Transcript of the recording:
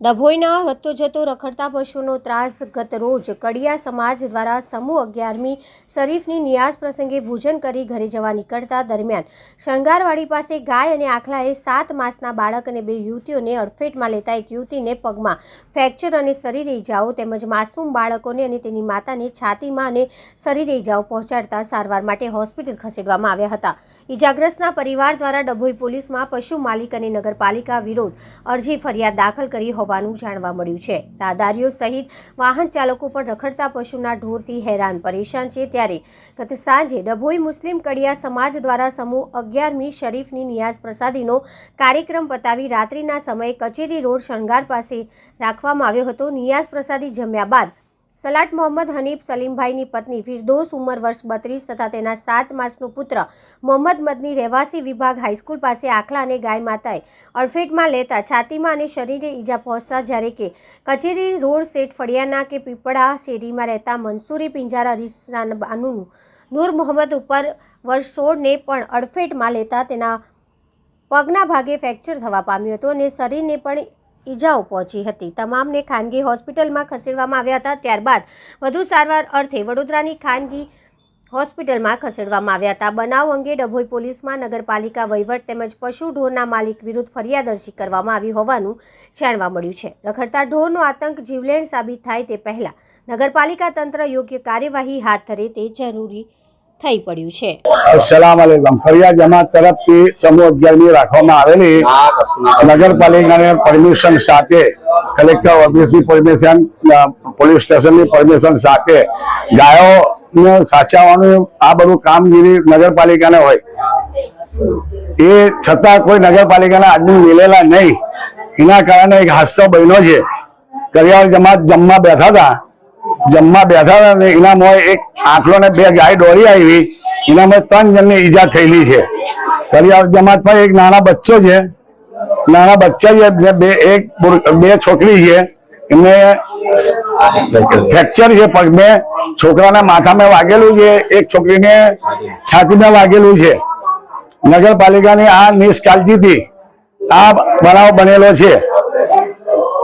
ડભોઈના વધતો જતો રખડતા પશુનો ત્રાસ ગત રોજ કડિયા સમાજ દ્વારા સમૂહ અગિયારમી શરીફની નિયાઝ પ્રસંગે ભોજન કરી ઘરે જવા નીકળતા દરમિયાન શણગારવાડી પાસે ગાય અને આખલાએ સાત માસના બાળક અને બે યુવતીઓને અડફેટમાં લેતા એક યુવતીને પગમાં ફ્રેક્ચર અને શરીરે ઇજાઓ તેમજ માસૂમ બાળકોને અને તેની માતાને છાતીમાં અને શરીરે ઇજાઓ પહોંચાડતા સારવાર માટે હોસ્પિટલ ખસેડવામાં આવ્યા હતા. ઇજાગ્રસ્તના પરિવાર દ્વારા ડભોઈ પોલીસમાં પશુ માલિક અને નગરપાલિકા વિરોધ અરજી ફરિયાદ દાખલ કરી હોવાનું જાણવા મળ્યું છે. રાહદારીઓ સહિત વાહન ચાલકો પણ રખડતા પશુના ઢોરથી હેરાન પરેશાન છે ત્યારે ગત સાંજે ડભોઈ મુસ્લિમ કડિયા સમાજ દ્વારા સમૂહ અગિયારમી શરીફની નિયાઝ પ્રસાદીનો કાર્યક્રમ પતાવી રાત્રિના સમયે કચેરી રોડ શણગાર પાસે રાખવામાં આવ્યો હતો. નિયાઝ પ્રસાદી જમ્યા બાદ સલાટ મોહમ્મદ હનીફ સલીમભાઈની પત્ની ફિરદોસ ઉંમર વર્ષ બત્રીસ તથા તેના સાત માસનો પુત્ર મોહમ્મદ મદની રહેવાસી વિભાગ હાઈસ્કૂલ પાસે આખલા અને ગાય માતાએ અડફેટમાં લેતા છાતીમાં અને શરીરે ઈજા પહોંચતા જ્યારે કે કચેરી રોડ સેટ ફળિયાના કે પીપળા શેરીમાં રહેતા મંસૂરી પિંજારા રીસના બાનુનું નૂર મોહમ્મદ ઉપર વર્ષ સોળને પણ અડફેટમાં લેતા તેના પગના ભાગે ફ્રેક્ચર થવા પામ્યું હતું અને શરીરને પણ ઈજાઓ પહોંચી હતી. તમામને ખાનગી હોસ્પિટલમાં ખસેડવામાં આવ્યા હતા, ત્યારબાદ વધુ સારવાર અર્થે વડોદરાની ખાનગી હોસ્પિટલમાં ખસેડવામાં આવ્યા હતા. બનાવ અંગે ડભોઈ પોલીસમાં નગરપાલિકા વહીવટ તેમજ પશુ ઢોરના માલિક વિરુદ્ધ ફરિયાદ અરજી કરવામાં આવી હોવાનું જાણવા મળ્યું છે. રખડતા ઢોરનો આતંક જીવલેણ સાબિત થાય તે પહેલા નગરપાલિકા તંત્ર યોગ્ય કાર્યવાહી હાથ ધરે તે જરૂરી થઈ પડ્યું છે. અસલામ અલૈકુમ ફરિયાદ જમાત તરફથી સમૂહ અગિયારમી રાખવામાં આવેલી નગરપાલિકાને પરમિશન સાથે કલેક્ટર ઓફિસની પરમિશન પોલીસ સ્ટેશનની પરમિશન સાથે ગાયોને સાચવવાનું આ બધું કામગીરી નગરપાલિકાને હોય. એ છતાં કોઈ નગરપાલિકાના આદમી મિલેલા નહીં. એના કારણે એક હાસ્ય બન્યો છે. કરિયાવર જમાત જમવા બેઠા હતા. જમવા બેઠા ને એનામાં એક આંકડો ને બે ગાય દોડી આવી. એનામાં ત્રણ જણની ઈજા થયેલી છે. કરિયાવર જમાત પણ એક નાના બચ્ચો છે. નાના બચ્ચા છે બે, એક બે છોકરી છે. એમને ફ્રેક્ચર છે પગમે છોકરાના માથામાં વાગેલું છે. એક છોકરીને છાતીમાં વાગેલું છે. નગરપાલિકાની આ નિષ્કાળજીથી આ બનાવ બનેલો છે.